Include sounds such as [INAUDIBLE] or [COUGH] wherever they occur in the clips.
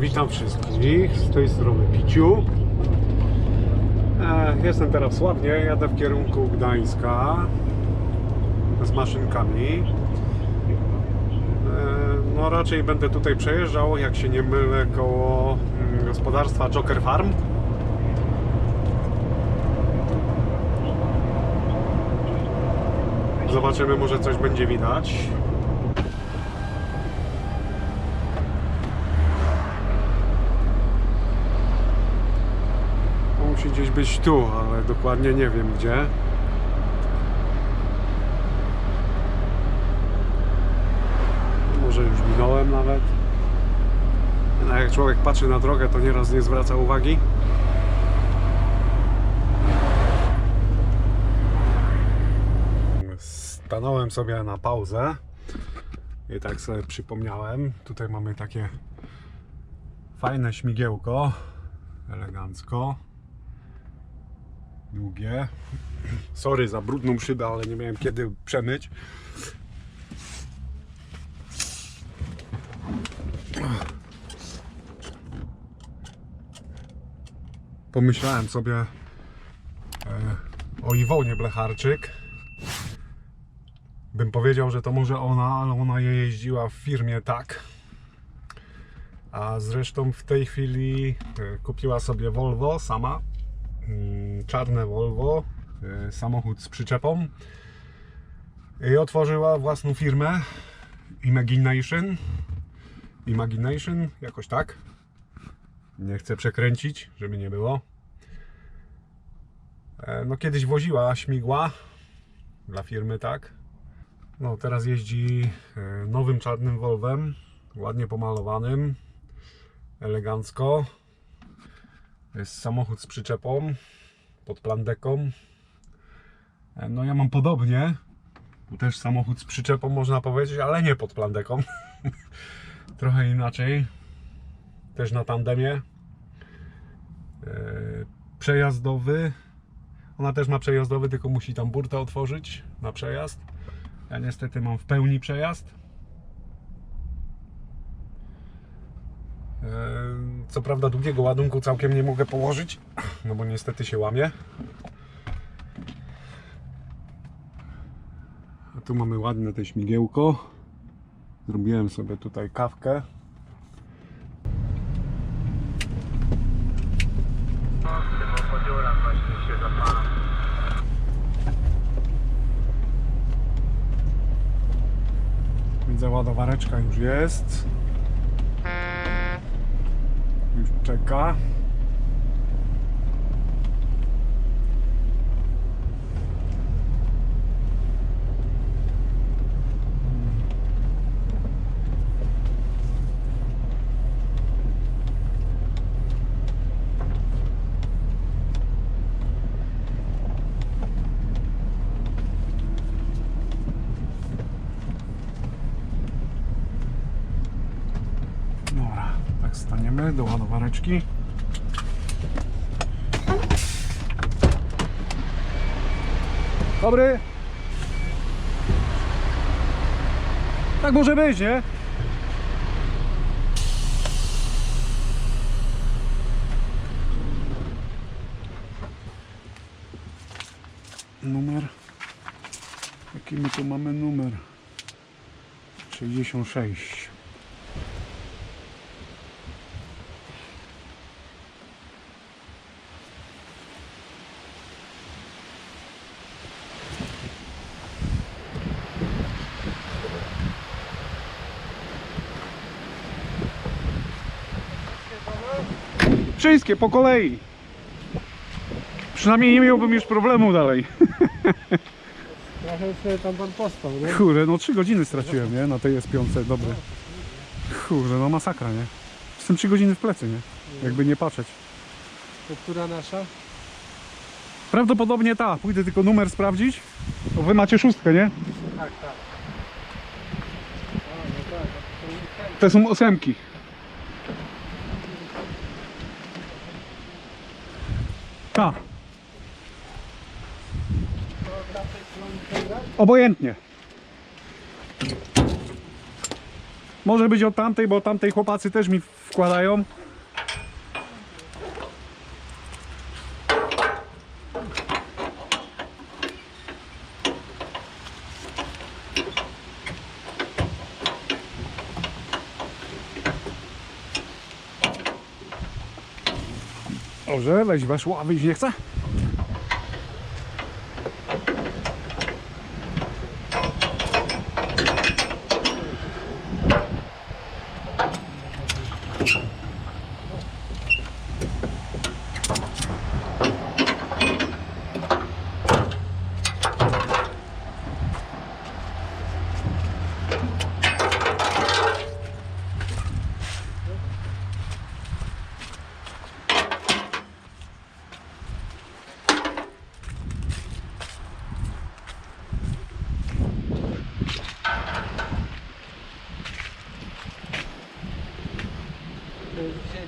Witam wszystkich, z tej strony Piciu. E, Jestem teraz w Sławnie, jadę w kierunku Gdańska z maszynkami. E, No raczej będę tutaj przejeżdżał, jak się nie mylę, koło mm, gospodarstwa Joker Farm. Zobaczymy, może coś będzie widać. Musi gdzieś być tu, ale dokładnie nie wiem gdzie. Może już minąłem nawet. No, jak człowiek patrzy na drogę, to nieraz nie zwraca uwagi. Stanąłem sobie na pauzę i tak sobie przypomniałem. Tutaj mamy takie fajne śmigiełko elegancko. Długie. Sorry za brudną szybę, ale nie miałem kiedy przemyć. Pomyślałem sobie e, o Iwonie Blecharczyk. Bym powiedział, że to może ona, ale ona je jeździła w firmie tak. A zresztą w tej chwili e, kupiła sobie Volvo sama. Mm, Czarne Volvo, e, samochód z przyczepą. I otworzyła własną firmę Imagination. Imagination, jakoś tak. Nie chcę przekręcić, żeby nie było. E, No kiedyś woziła śmigła dla firmy, tak. No teraz jeździ e, nowym czarnym Volvem, ładnie pomalowanym elegancko. Jest samochód z przyczepą pod plandeką. E, No ja mam podobnie. Tu też samochód z przyczepą można powiedzieć, ale nie pod plandeką. [LAUGHS] Trochę inaczej. Też na tandemie. E, Przejazdowy. Ona też ma przejazdowy, tylko musi tam burtę otworzyć na przejazd. Ja niestety mam w pełni przejazd. Co prawda długiego ładunku całkiem nie mogę położyć, no bo niestety się łamie. A tu mamy ładne te śmigiełko. Zrobiłem sobie tutaj kawkę. Widzę ładowareczka już jest. Już czeka. Dobra, tak staniemy do ładowareczki. Dobry. Tak może być, nie? Numer. Jaki my tu mamy numer? 66. Wszystkie po kolei. Przynajmniej nie miałbym już problemu dalej. Trochę sobie tam pan postał, nie? Kurde, no 3 godziny straciłem, nie? Na tej S5, dobre. Kurde, no masakra, nie? Jestem 3 godziny w plecy, nie? Jakby nie patrzeć. To która nasza? Prawdopodobnie ta. Pójdę tylko numer sprawdzić. Bo wy macie szóstkę, nie? Tak, tak. A, no tak. to są ósemki. Ta. Obojętnie. Może być od tamtej, bo tamtej chłopacy też mi wkładają. Dobrze, weź weszło, a wyjść nie chce?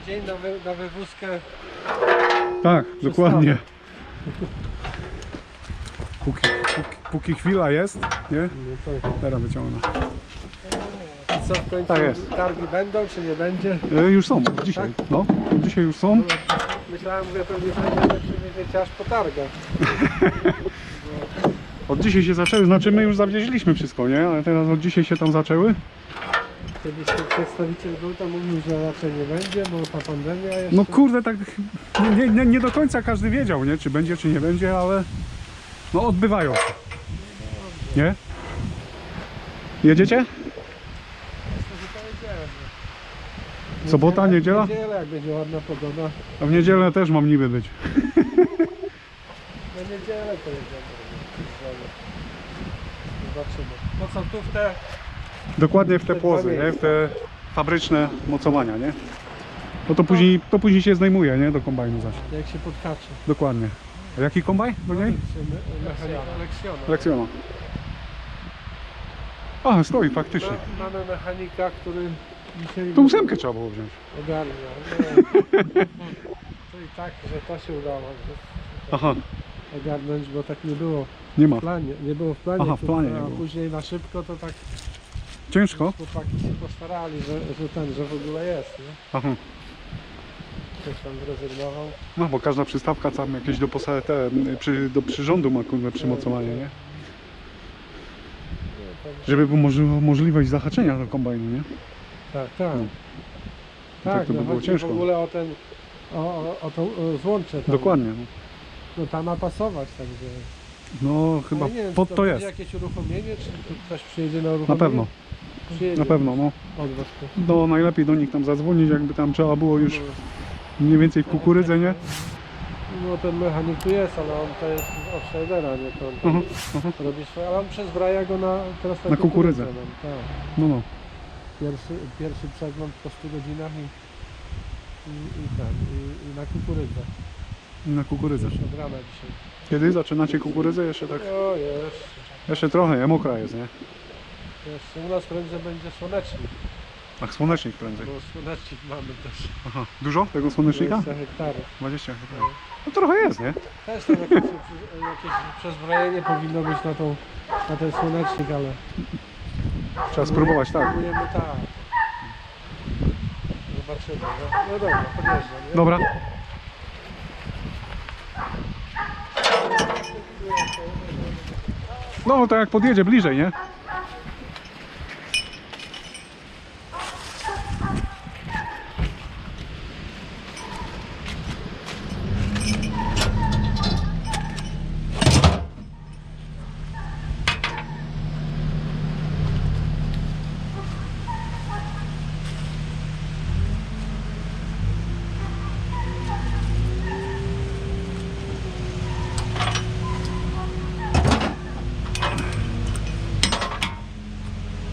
Dzień na, wy, na wywózkę. Tak, dokładnie. Póki, póki, póki chwila jest, nie? No to, Teraz wyciągnę. I co w końcu Tak jest. targi będą, czy nie będzie? E, już są, dzisiaj. No, dzisiaj już są. Myślałem, że pewnie będziemy przywieźć aż po targach. [LAUGHS] Od dzisiaj się zaczęły, znaczy my już zawieźliśmy wszystko, nie? Ale teraz od dzisiaj się tam zaczęły. Kiedyś ten przedstawiciel był, to mówił, że raczej nie będzie, bo ta pandemia jeszcze. No kurde, tak nie, nie, nie do końca każdy wiedział, nie? Czy będzie, czy nie będzie, ale no odbywają się. Nie? Jedziecie? Sobota, niedziela? W niedzielę, jak będzie ładna pogoda. A w niedzielę też mam niby być. Na niedzielę to jedziemy. Zobaczymy. No co tu w te Dokładnie w te płozy, nie? W te fabryczne mocowania, nie? No to później, to później się zdejmuje, nie? Do kombajnu zaś. jak się podkacze. Dokładnie. A jaki kombajn do niej? Leksjona. A, stoi faktycznie. Ma, mamy mechanika, który dzisiaj To ósemkę trzeba było wziąć. ogarnia. Nie. [LAUGHS] To i tak, że to się udało, Aha, ogarnąć, bo tak nie było nie ma. w planie. Nie było w planie. Aha, w planie nie a później na szybko to tak Ciężko? chłopaki się postarali, że, że ten, że w ogóle jest, nie? Aha. Ktoś tam zrezygnował. No bo każda przystawka tam jakieś do posa- te, przy, do przyrządu ma kurde przymocowanie, nie? To- Żeby było możli- możliwość zahaczenia do kombajnu, nie? Tak, tak. No. Tak, tak to by no było chodzi ciężko. w ogóle o ten, o, o, o tą o złącze tam. Dokładnie. no. No tam ma pasować, także... No chyba Ale nie wiem, pod to będzie jest. jakieś uruchomienie, czy tu ktoś przyjedzie na uruchomienie? Na pewno, Przyjedzie. na pewno, no. Od was. No najlepiej do nich tam zadzwonić, jakby tam trzeba było już mniej więcej w kukurydze, nie? No ten mechanik tu jest, ale on to jest od Schneidera, nie? To on tam Aha, aha. robi swoje, ale on przezbraja go na, teraz Na kukurydzę. nam, tak. No no. Pierwszy, pierwszy przegląd po 100 godzinach i, i, i, ten, i, i na kukurydzę. I na kukurydzę. Już od rana dzisiaj. Kiedy zaczynacie kukurydzę? Jeszcze tak, O, jeszcze. jeszcze trochę, nie? Mokra jest, nie? Jeszcze u nas prędzej będzie słonecznik, Ach, słonecznik prędzej. bo słonecznik mamy też. Aha. Dużo tego słonecznika? 20 hektarów. 20 hektarów. No trochę jest, nie? Też tam jakieś, jakieś przezbrojenie powinno być na, tą, na ten słonecznik, ale Trzeba spróbować, tak. próbujemy tak. Zobaczymy. No, no dobra, podjeżdżam. nie? Dobra. No to jak podjedzie bliżej, nie?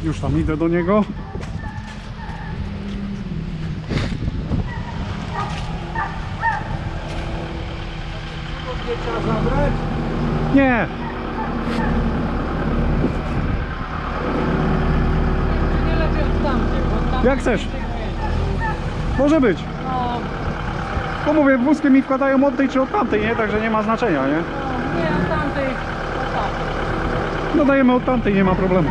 Już tam idę do niego. Nie Jak chcesz. Może być. Bo mówię, wózkiem mi wkładają od tej czy od tamtej, nie? Także nie ma znaczenia, nie? no, nie, od tamtej. No dajemy od tamtej, nie ma problemu.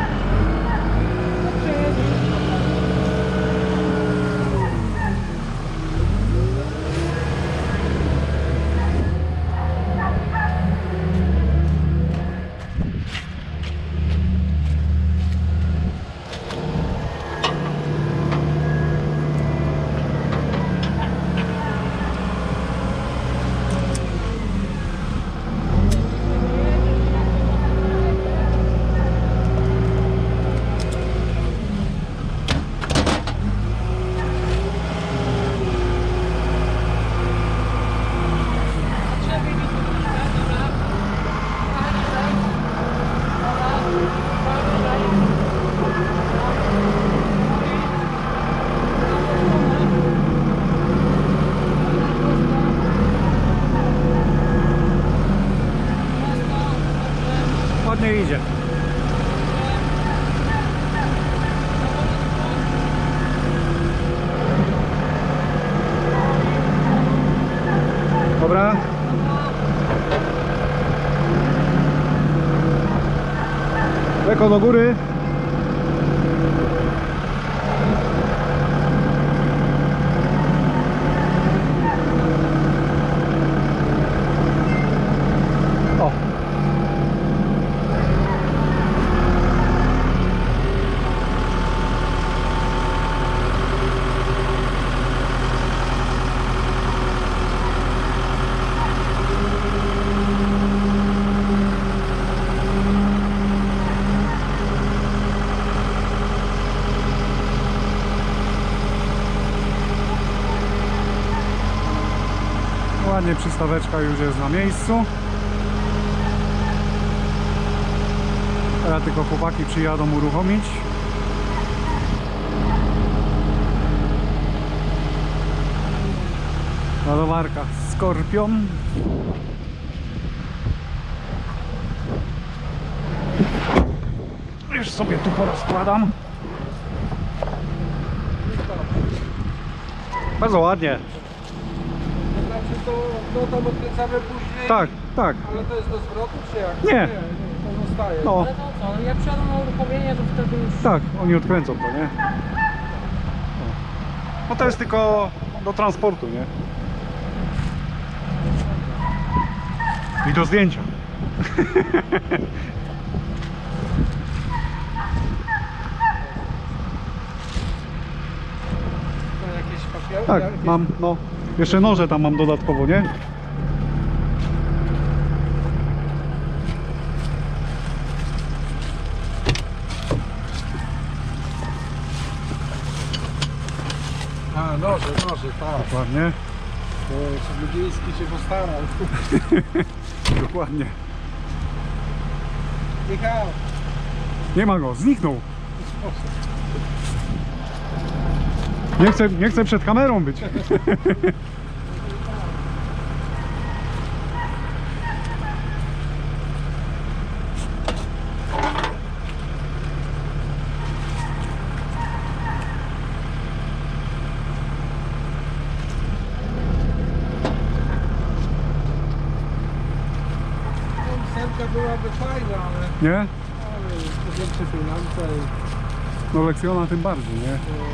nie idzie. Dobra. Leko do góry. Ładnie przystaweczka już jest na miejscu. Teraz tylko chłopaki przyjadą uruchomić. Ładowarka Skorpion. Już sobie tu porozkładam. Bardzo ładnie. Znaczy to no tam odkręcamy później. Tak, tak. Ale to jest do zwrotu czy jak? Nie. Nie, nie to zostaje. No, Ale to co, jak przyjadą na uruchomienie, to wtedy już... tak, oni odkręcą to, nie? No. No to jest tylko do transportu, nie? I do zdjęcia. [LAUGHS] To jakieś papiery? Tak, jakieś... mam, no. Jeszcze noże tam mam dodatkowo, nie? A, noże, noże, tak. Dokładnie. Lubiński się postarał. [LAUGHS] Dokładnie. Michał, Nie ma go, zniknął. Nie chcę, nie chcę przed kamerą być. byłaby fajna, ale, Nie? ale większe pieniądze i No lekcjona tym bardziej, nie? no,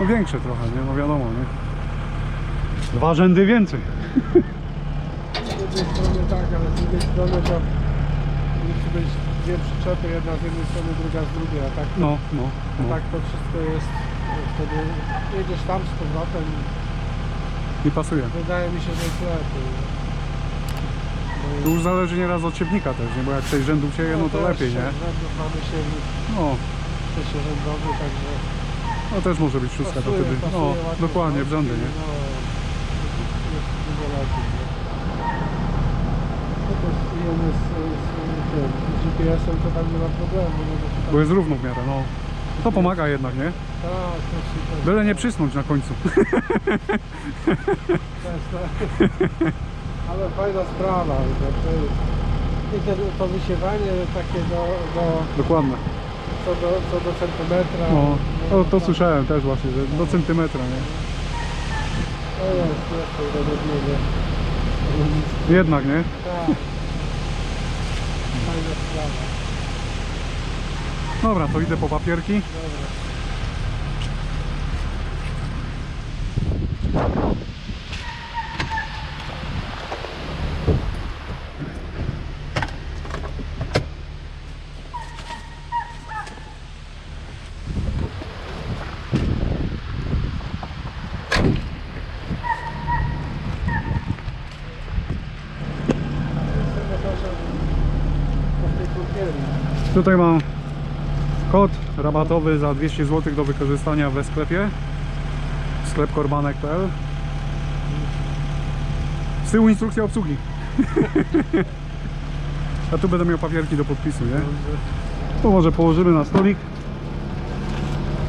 No większe trochę, nie? No wiadomo, nie? Dwa rzędy więcej. z jednej strony tak, ale z drugiej [LAUGHS] strony to musi być dwie przyczepy, jedna z jednej strony, druga z drugiej, a tak, No, no, a no. tak to wszystko jest, e, wtedy jedziesz tam z powrotem i I pasuje. wydaje mi się, że jest lepiej. No To już zależy nieraz od ciepnika też, nie? Bo jak sześć rzędów sieje, no to też lepiej, nie? rzędów Mamy się No, sześciorzędowy, także no też może być szóstka to wtedy. No, ładnie dokładnie, w rzędy, nie? No, nie? No to z, z, tym, z GPS-em to tam nie ma problemu? Bo jest równo w miarę, no. To pomaga jednak, nie? Tak, to jest super. Byle nie przysnąć na końcu. To jest, ale fajna sprawa, i te, to wysiewanie takie do, do, Dokładnie. co, do, co do centymetra. No, to, to słyszałem też właśnie, że do centymetra, nie? Jednak, nie? Tak. Dobra, to idę po papierki. Dobra. Jestem proszę po tej kurkierii. Tutaj mam kod rabatowy za 200 zł do wykorzystania we sklepie. Sklep korbanek.pl Z tyłu instrukcja obsługi. [LAUGHS] A tu będę miał papierki do podpisu, nie? To może położymy na stolik.